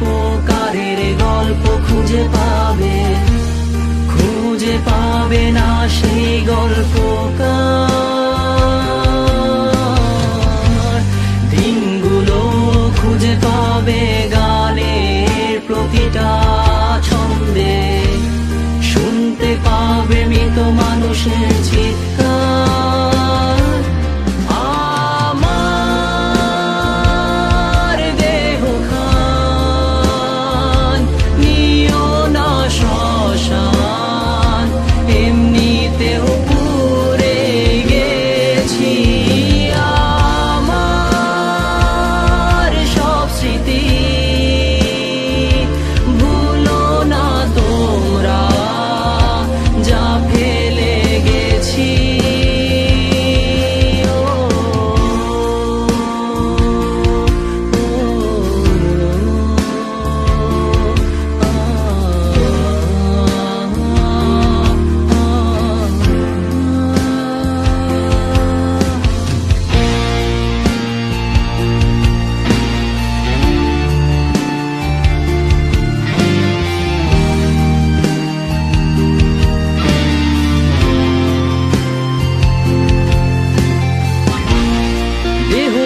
এক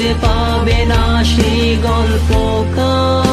খুঁজে পাবে না সেই গল্পকার।